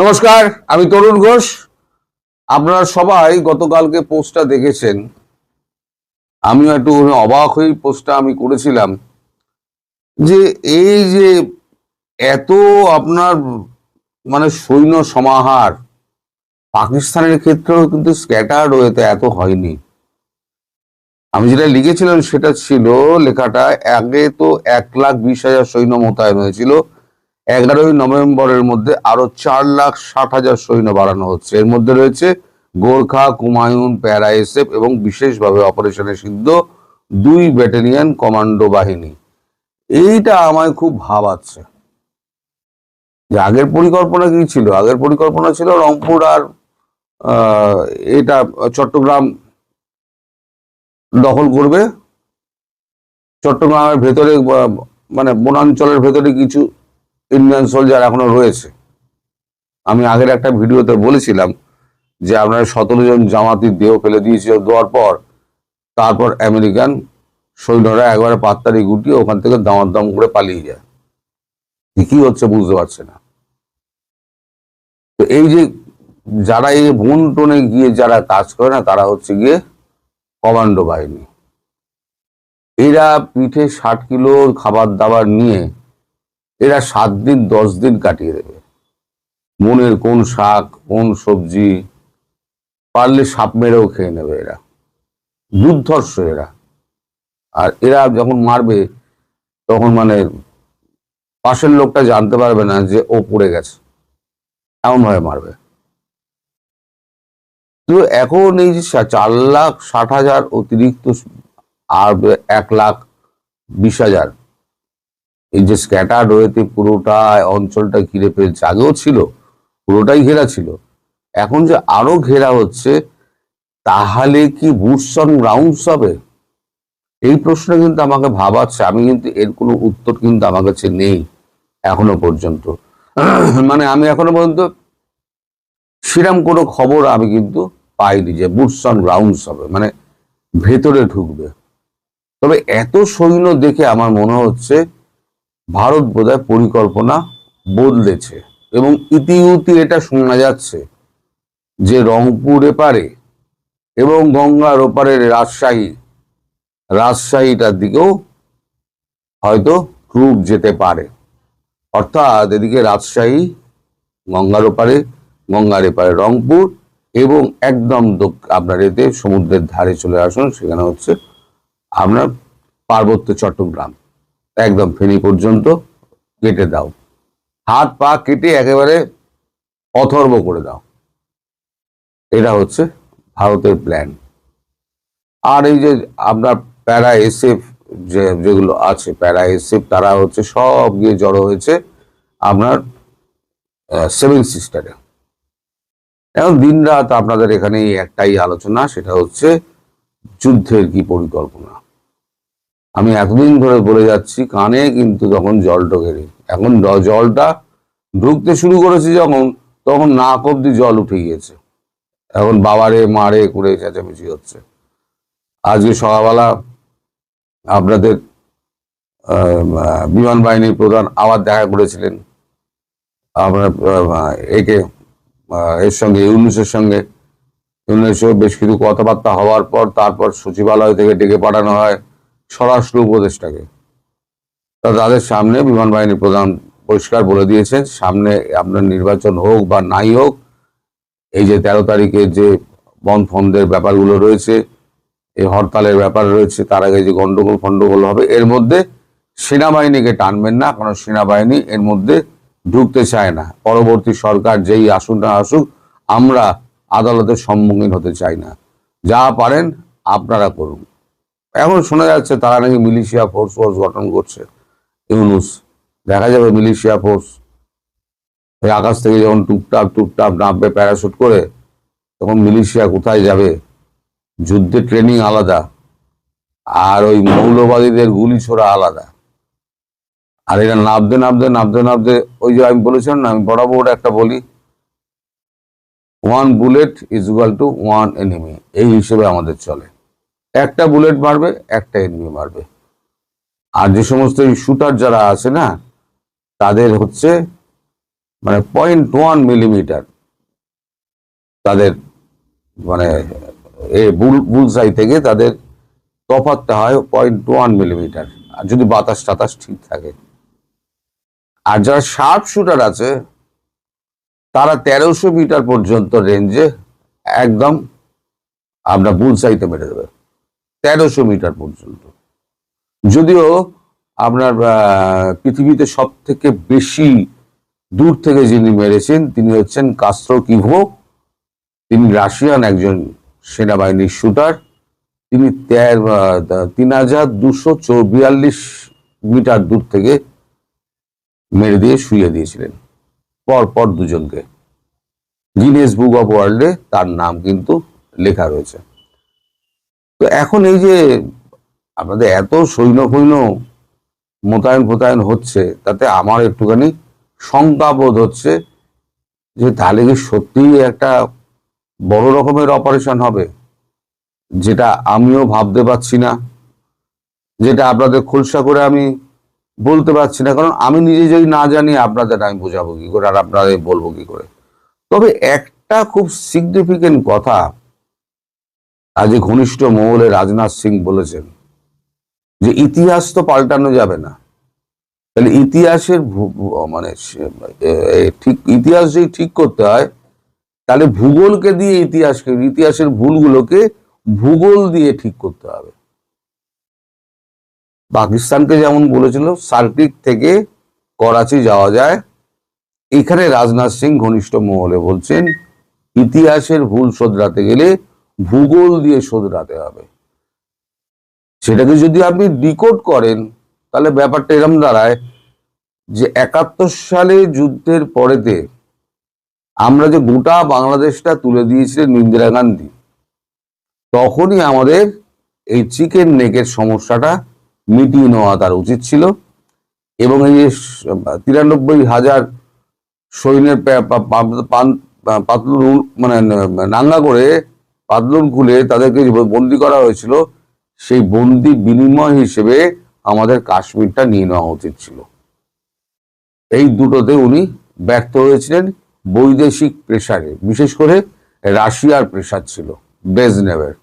নমস্কার, আমি তরুণ ঘোষ। আপনারা সবাই গতকালকে পোস্টটা দেখেছেন। আমিও একটু অবাক হয়ে পোস্টটা আমি করেছিলাম। যে এই যে এত আপনার মানে সৈন্য সমাহার, পাকিস্তানের ক্ষেত্রেও কিন্তু স্ক্যাটার হয়েতে এত হয়নি। আমি যেটা লিখেছিলাম সেটা ছিল, লেখাটা আগে তো এক লাখ বিশ হাজার সৈন্য মোতায়েন হয়েছিল। এগারোই নভেম্বরের মধ্যে আরও চার লাখ ষাট হাজার সৈন্য বাড়ানো হচ্ছে। এর মধ্যে রয়েছে গোর্খা কুমায়ুন প্যারা, এসএফ এবং বিশেষভাবে অপারেশনে সিদ্ধ দুই ব্যাটালিয়ন কমান্ডো বাহিনী। এইটা আমায় খুব ভাবাচ্ছে। যে আগের পরিকল্পনা কি ছিল? আগের পরিকল্পনা ছিল রংপুর আর এটা চট্টগ্রাম দখল করবে। চট্টগ্রামের ভেতরে মানে বনাঞ্চলের ভেতরে কিছু ইন্ডিয়ান সোলজার এখনও রয়েছে। আমি আগের একটা ভিডিওতে বলেছিলাম যে আপনারা সতেরো জন জামাতির দেহ ফেলে দিয়েছিল দেওয়ার পর তারপর আমেরিকান সৈন্যরা একবারে পাত্তারি গুটিয়ে ওখান থেকে দামার দাম করে পালিয়ে যায়। কি হচ্ছে বুঝতে পারছে না। তো এই যে যারা এই বন্টনে গিয়ে যারা কাজ করে না, তারা হচ্ছে গিয়ে কমান্ডো বাহিনী। এরা পিঠে ষাট কিলো খাবার দাবার নিয়ে এরা সাত দিন, দশ দিন কাটিয়ে দেবে। মনের কোন শাক, কোন সবজি, পারলে সাপ মেরেও খেয়ে নেবে এরা। দুর্ধর্ষ এরা। আর এরা যখন মারবে, তখন মানে পাশের লোকটা জানতে পারবে না যে ও পড়ে গেছে। এমন ভাবে মারবে। তো এখন এই যে চার লাখ, ষাট হাজার অতিরিক্ত, আর এক লাখ, বিশ হাজার এই যে স্ক্যাটার রয়েছে পুরোটা অঞ্চলটা ঘিরে ফেলছে আগেও ছিল, পুরোটাই ঘেরা ছিল। এখন যে আরও ঘেরা হচ্ছে, তাহলে কি বুটস অন গ্রাউন্ডস হবে? এই প্রশ্ন কিন্তু আমাকে ভাবাচ্ছে, আমি কিন্তু এর কোনো উত্তর কিন্তু আমার কাছে নেই এখনও পর্যন্ত। মানে আমি এখনও পর্যন্ত সেরম কোনো খবর আমি কিন্তু পাইনি যে বুটস অন গ্রাউন্ডস হবে মানে ভেতরে ঢুকবে। তবে এত সৈন্য দেখে আমার মনে হচ্ছে ভারত বোধহয় পরিকল্পনা বদলেছে এবং ইতিউতি এটা শোনা যাচ্ছে যে রংপুর এপারে এবং গঙ্গার ওপারের রাজশাহী, রাজশাহীটার দিকেও হয়তো ট্রুপ যেতে পারে। অর্থাৎ এদিকে রাজশাহী, গঙ্গার ওপারে, গঙ্গার এপারে রংপুর এবং একদম আপনার এতে সমুদ্রের ধারে চলে আসুন, সেখানে হচ্ছে আপনার পার্বত্য চট্টগ্রাম। একদম ফেনী পর্যন্ত কেটে দাও। হাত পা কেটে একেবারে অথর্ব করে দাও। এটা হচ্ছে ভারতের প্ল্যান আর এই যে আপনার প্যারা এসএফ যে, যেগুলো আছে, প্যারা এসএফ, তারা হচ্ছে সব গিয়ে জড়ো হয়েছে আপনার সেভেন সিস্টারে এখন দিন রাত আপনাদের এখানে একটাই আলোচনা, সেটা হচ্ছে যুদ্ধের কি পরিকল্পনা? আমি এতদিন ধরে বলে যাচ্ছি, কানে কিন্তু তখন জল ঢোকে। এখন জলটা ঢুকতে শুরু করেছে যখন, তখন নাক অব্দি জল উঠে গিয়েছে। এখন বাবারে, মারে করে চেঁচামেচি হচ্ছে। আজকে সকালবেলা আপনাদের বিমান বাহিনীর প্রধান আবার দেখা করেছিলেন। আপনার একে এর সঙ্গে, ইউনুসের সঙ্গে। ইউনুসের বেশ কিছু কথাবার্তা হওয়ার পর তারপর সচিবালয় থেকে ডেকে পাঠানো হয়। স্বরাষ্ট্র উপদেষ্টাকে। তাদের সামনে বিমান বাহিনীর প্রধান পরিষ্কার বলে দিয়েছেন সামনে আপনার নির্বাচন হোক বা নাই হোক, এই যে তেরো তারিখে যে বন ফন্দের ব্যাপারগুলো রয়েছে এই হরতালের ব্যাপার রয়েছে, তার আগে যে গন্ডগোল ফন্ডগোল হবে, এর মধ্যে সেনাবাহিনীকে টানবেন না, কারণ সেনাবাহিনী এর মধ্যে ঢুকতে চায় না। পরবর্তী সরকার যেই আসুক না আসুক, আমরা আদালতের সম্মুখীন হতে চাই না। যা পারেন, আপনারা করুন। এখন শোনা যাচ্ছে তারা নাকি মিলিশিয়া ফোর্স ফোর্স গঠন করছে। ইউনুস, দেখা যাবে মিলিশিয়া ফোর্স ওই আকাশ থেকে যখন টুকটাপ টুকটাপ নামবে প্যারাশুট করে, তখন মিলিশিয়া কোথায় যাবে? যুদ্ধের ট্রেনিং আলাদা, আর ওই মৌলবাদীদের গুলি ছোড়া আলাদা। আর এটা নামতে নামতে নামতে নামতে ওই যে আমি বলেছিলাম না, আমি বরাবর একটা বলি। One bullet is equal to one enemy এই হিসেবে আমাদের চলে। একটা বুলেট মারবে, একটা এনিমি মারবে। আর যে সমস্ত শুটার যারা আছে না, তাদের হচ্ছে মানে পয়েন্ট ওয়ান মিলিমিটার তাদের মানে এ বুল বুলসাই থেকে তাদের তফাতটা হয় পয়েন্ট ওয়ান মিলিমিটার আর যদি বাতাস টাতাস ঠিক থাকে। আর যারা শার্প শুটার আছে, তারা তেরোশো মিটার পর্যন্ত রেঞ্জে একদম আমরা বুলসাইতে মেরে দেবে। তেরোশো মিটার পর্যন্ত। যদিও আপনার পৃথিবীতে সব থেকে বেশি দূর থেকে যিনি মেরেছেন, তিনি হচ্ছেন কাস্ত্রো কিভো। তিনি রাশিয়ান একজন সেনাবাহিনীর শুটার। তিনি তিন হাজার দুশো বিয়াল্লিশ মিটার দূর থেকে মেরে দিয়ে শুয়ে দিয়েছিলেন। পর পর দুজনকে। গিনেস বুক অফ ওয়ার্ল্ডে তার নাম কিন্তু লেখা রয়েছে। তো এখন এই যে আপনাদের এত সৈন্য ফৈন্য মোতায়েন ফোতায়েন হচ্ছে, তাতে আমার একটুখানি শঙ্কাবোধ হচ্ছে যে তাহলে কি সত্যিই একটা বড় রকমের অপারেশন হবে, যেটা আমিও ভাবতে পারছি না, যেটা আপনাদের খোলসা করে আমি বলতে পারছি না, কারণ আমি নিজে যদি না জানি আপনাদের আমি বোঝাবো কি করে আর আপনাদের বলব কি করে। তবে একটা খুব সিগনিফিকেন্ট কথা আজ এই ঘনিষ্ঠ মহলে রাজনাথ সিং বলেছেন যে ইতিহাস তো পাল্টানো যাবে না। তাহলে ইতিহাসের মানে ঠিক, ইতিহাস যদি ঠিক করতে হয়, তাহলে ভূগোলকে দিয়ে ইতিহাসকে, ইতিহাসের ভুলগুলোকে ভূগোল দিয়ে ঠিক করতে হবে। পাকিস্তানকে যেমন বলেছিল, সার্কিট থেকে করাচি যাওয়া যায়। এখানে রাজনাথ সিং ঘনিষ্ঠ মহলে বলছেন, ইতিহাসের ভুল শোধরাতে গেলে ভূগোল দিয়ে শোধরাতে হবে। সেটাকে যদি আপনি ডিকোড করেন, তাহলে ব্যাপারটা এরম দাঁড়ায় যে একাত্তর সালে যুদ্ধের পরেতে আমরা যে গোটা বাংলাদেশটা তুলে দিয়েছিলেন ইন্দিরা গান্ধী, তখনই আমাদের এই চিকেন নেকের সমস্যাটা মিটিয়ে নেওয়া তার উচিত ছিল এবং এই যে তিরানব্বই হাজার সৈন্যের পা- পা- পা- পান- পাতলুন উল- মানে নাঙ্গা করে পাতলুন খুলে তাদেরকে বন্দি করা হয়েছিল, সেই বন্দি বিনিময় হিসেবে আমাদের কাশ্মীরটা নিয়ে নেওয়া উচিত ছিল। এই দুটোতে উনি ব্যর্থ হয়েছিলেন, বৈদেশিক প্রেসারে, বিশেষ করে রাশিয়ার প্রেসার ছিল, ব্রেজনেভের।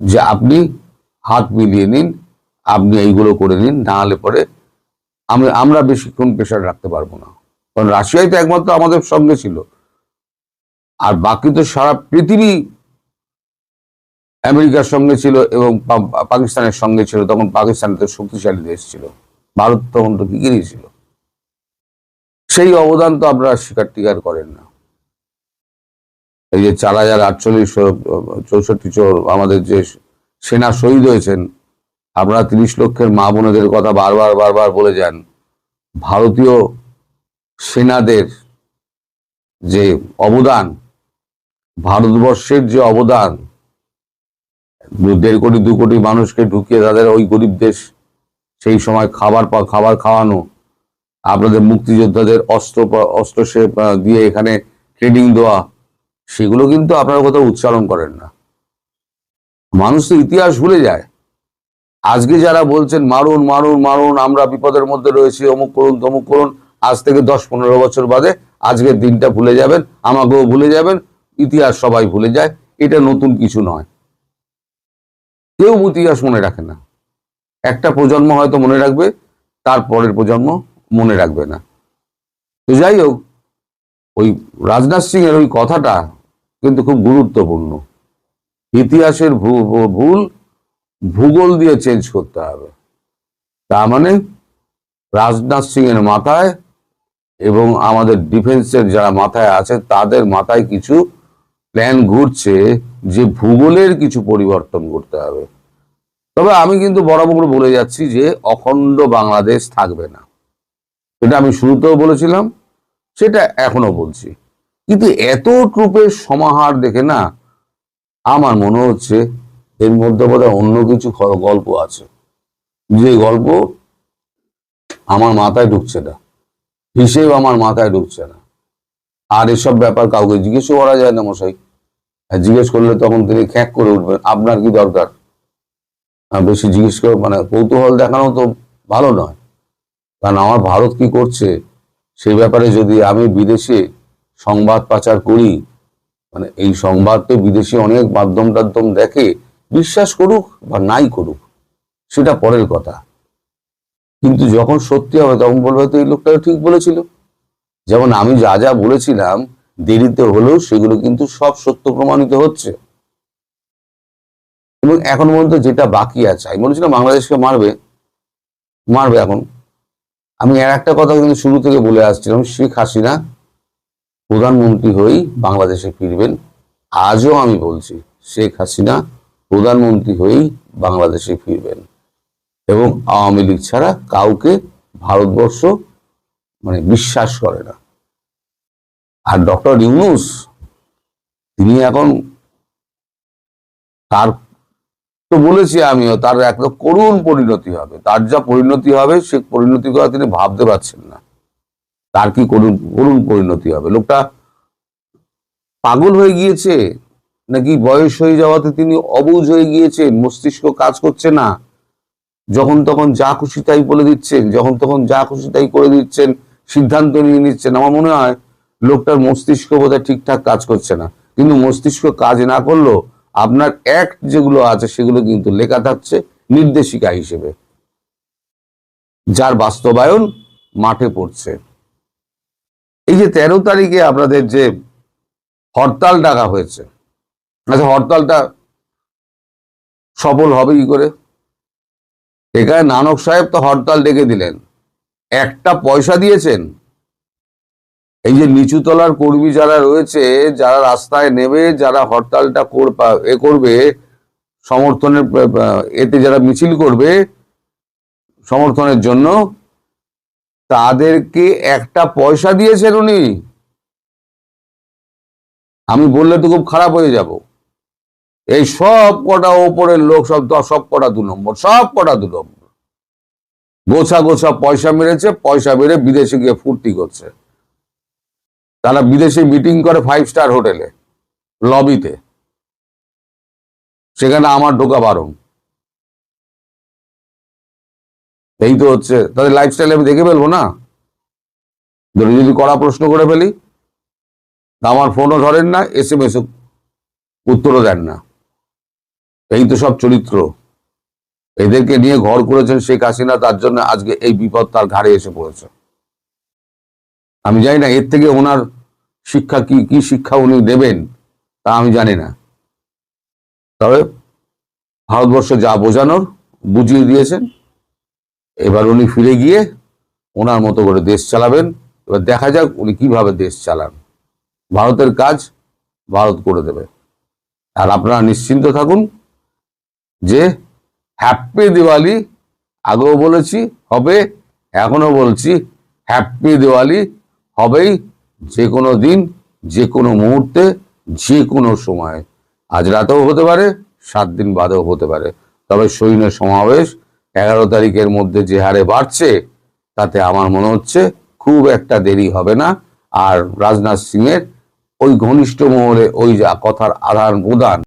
যে আপনি হাত মিলিয়ে নিন, আপনি এইগুলো করে নিন, না হলে পরে আমি আমরা বেশিক্ষণ প্রেসার রাখতে পারব না। কারণ রাশিয়াই তো একমাত্র আমাদের সঙ্গে ছিল। আর বাকি তো সারা পৃথিবী আমেরিকার সঙ্গে ছিল এবং পাকিস্তানের সঙ্গে ছিল, তখন পাকিস্তান তো শক্তিশালী দেশ ছিল। ভারত তখন তো কিকিরই ছিল। সেই অবদান তো আপনারা স্বীকার টিকার করেন না। এই যে চার হাজার আটচল্লিশ চৌষট্টি চোর আমাদের যে সেনা শহীদ হয়েছেন, আপনারা তিরিশ লক্ষের মা বোনেদের কথা বারবার বারবার বলে যান, ভারতীয় সেনাদের যে অবদান, ভারতবর্ষের যে অবদান দেড় কোটি, দু কোটি মানুষকে ঢুকিয়ে তাদের ওই গরিব দেশ, সেই সময় খাবার খাবার খাওয়ানো, আপনাদের মুক্তিযোদ্ধাদের অস্ত্র অস্ত্র দিয়ে এখানে ট্রেনিং দেওয়া, সেগুলো কিন্তু আপনারা কোথাও উচ্চারণ করেন না। মানুষ তো ইতিহাস ভুলে যায়। আজকে যারা বলছেন, মারুন মারুন মারুন, আমরা বিপদের মধ্যে রয়েছি, অমুক করুন, তমুক করুন, আজ থেকে দশ, পনেরো বছর বাদে আজকের দিনটা ভুলে যাবেন, আমাকেও ভুলে যাবেন, ইতিহাস সবাই ভুলে যায়, এটা নতুন কিছু নয়। কেউ ইতিহাস মনে রাখে না। একটা প্রজন্ম হয়তো মনে রাখবে, তার পরের প্রজন্ম মনে রাখবে না। তো যাই হোক, ওই রাজনাথ সিং এর ওই কথাটা কিন্তু খুব গুরুত্বপূর্ণ। ইতিহাসের ভুল ভূগোল দিয়ে চেঞ্জ করতে হবে। তার মানে রাজনাথ সিং এর মাথায় এবং আমাদের ডিফেন্সের যারা মাথায় আছে, তাদের মাথায় কিছু প্ল্যান ঘুরছে। যে ভূগোলের কিছু পরিবর্তন করতে হবে। তবে আমি কিন্তু বরাবর বলে যাচ্ছি যে অখণ্ড বাংলাদেশ থাকবে না। এটা আমি শুরুতেও বলেছিলাম, সেটা এখনও বলছি। কিন্তু এত ট্রুপের সমাহার দেখে না আমার মনে হচ্ছে এর মধ্যে বোধহয় অন্য কিছু গল্প আছে। যে গল্প আমার মাথায় ঢুকছে না, হিসেব আমার মাথায় ঢুকছে না। আর এসব ব্যাপার কাউকে জিজ্ঞেসও করা যায় না মশাই। জিজ্ঞেস করলে তখন তিনি খ্যাক করে উঠবেন, আপনার কি দরকার? বেশি জিজ্ঞেস করে মানে কৌতূহল দেখানো তো ভালো নয়। কারণ আমার ভারত কি করছে সেই ব্যাপারে যদি আমি বিদেশে সংবাদ পাচার করি মানে এই সংবাদ তো বিদেশি অনেক মাধ্যম টাধ্যম দেখে বিশ্বাস করুক বা নাই করুক, সেটা পরের কথা। কিন্তু যখন সত্যি হবে, তখন বলবে, তো এই লোকটা ঠিক বলেছিল। যেমন আমি যা যা বলেছিলাম দেরিতে হলেও সেগুলো কিন্তু সব সত্য প্রমাণিত হচ্ছে। এবং এখন পর্যন্ত যেটা বাকি আছে, আমি বলেছিলাম বাংলাদেশকে মারবে মারবে এখন। আমি আর একটা কথা কিন্তু শুরু থেকে বলে আসছিলাম, শেখ হাসিনা প্রধানমন্ত্রী হয়েই বাংলাদেশে ফিরবেন। আজও আমি বলছি, শেখ হাসিনা প্রধানমন্ত্রী হয়েই বাংলাদেশে ফিরবেন। এবং আওয়ামী লীগ ছাড়া কাউকে ভারতবর্ষ মানে বিশ্বাস করে না। আর ডক্টর ইউনুস, তিনি এখন তার, তো বলেছি আমিও, তার একটা করুণ পরিণতি হবে। তার যা পরিণতি হবে, সে পরিণতির কথা তিনি ভাবতে পারছেন না। তার কি করুণ করুণ পরিণতি হবে? লোকটা পাগল হয়ে গিয়েছে, নাকি বয়স হয়ে যাওয়াতে তিনি অবুঝ হয়ে গিয়েছেন মস্তিষ্ক কাজ করছে না। যখন তখন যা খুশি তাই বলে দিচ্ছেন, যখন তখন যা খুশি তাই করে দিচ্ছেন, সিদ্ধান্ত নিয়ে নিচ্ছেন। আমার মনে হয় লোকটার মস্তিষ্ক বোধহয় ঠিকঠাক কাজ করছে না। কিন্তু মস্তিষ্ক কাজ না করলেও আপনার অ্যাক্ট যেগুলো আছে সেগুলো কিন্তু লেখা থাকছে নির্দেশিকা হিসেবে। যার বাস্তবায়ন মাঠে পড়ছে। এই যে তেরো তারিখে আপনাদের যে হরতাল ডাকা হয়েছে আচ্ছা হরতালটা সফল হবে কি করে? এখানে নানক সাহেব তো হরতাল ডেকে দিলেন। একটা পয়সা দিয়েছেন এই যে নিচুতলার কর্মী যারা রয়েছে, যারা রাস্তায় নেবে যারা হরতালটা এ করবে, সমর্থনের এতে যারা মিছিল করবে, সমর্থনের জন্য, তাদেরকে একটা পয়সা দিয়েছেন উনি। আমি বললে তো খুব খারাপ হয়ে যাব। এই সব কটা ওপরের লোক, সব সব কটা দু নম্বর, সব কটা দু নম্বর। গোছা গোছা পয়সা মেরেছে, পয়সা মেরে বিদেশে গিয়ে ফুর্তি করছে। তারা বিদেশে মিটিং করে ফাইভ স্টার হোটেলে লবিতে সেখানে আমার ঢোকা বারণ। এই তো হচ্ছে, তাদের লাইফস্টাইল আমি দেখে ফেলব না? ধরে যদি কড়া প্রশ্ন করে ফেলি আমার ফোনও ধরেন না এস এম উত্তরও দেন না। এই তো সব চরিত্র। এদেরকে নিয়ে ঘর করেছেন শেখ হাসিনা, তার জন্য আজকে এই বিপদ তার ঘাড়ে এসে পড়েছে। আমি জানি না, এর থেকে ওনার শিক্ষা কি কি শিক্ষা উনি দেবেন, তা আমি জানি না। তবে ভারতবর্ষ যা বোঝানোর, বুঝিয়ে দিয়েছেন। এবার উনি ফিরে গিয়ে ওনার মতো করে দেশ চালাবেন। এবার দেখা যাক উনি কীভাবে দেশ চালান। ভারতের কাজ ভারত করে দেবে। আর আপনারা নিশ্চিন্ত থাকুন যে হ্যাপি দিওয়ালি আগেও বলেছি, হবে এখনও বলছি, হ্যাপি দিওয়ালি হবেই যে কোনো দিন, যে কোনো মুহূর্তে, যে কোনো সময়। আজ রাতেও হতে পারে, সাত দিন বাদেও হতে পারে। তবে সৈন্য সমাবেশ এগারো তারিখের মধ্যে যে হারে বাড়ছে, তাতে আমার মনে হচ্ছে খুব একটা দেরি হবে না। আর রাজনাথ সিংয়ের ওই ঘনিষ্ঠ মহলে ওই যা কথার আদান প্রদান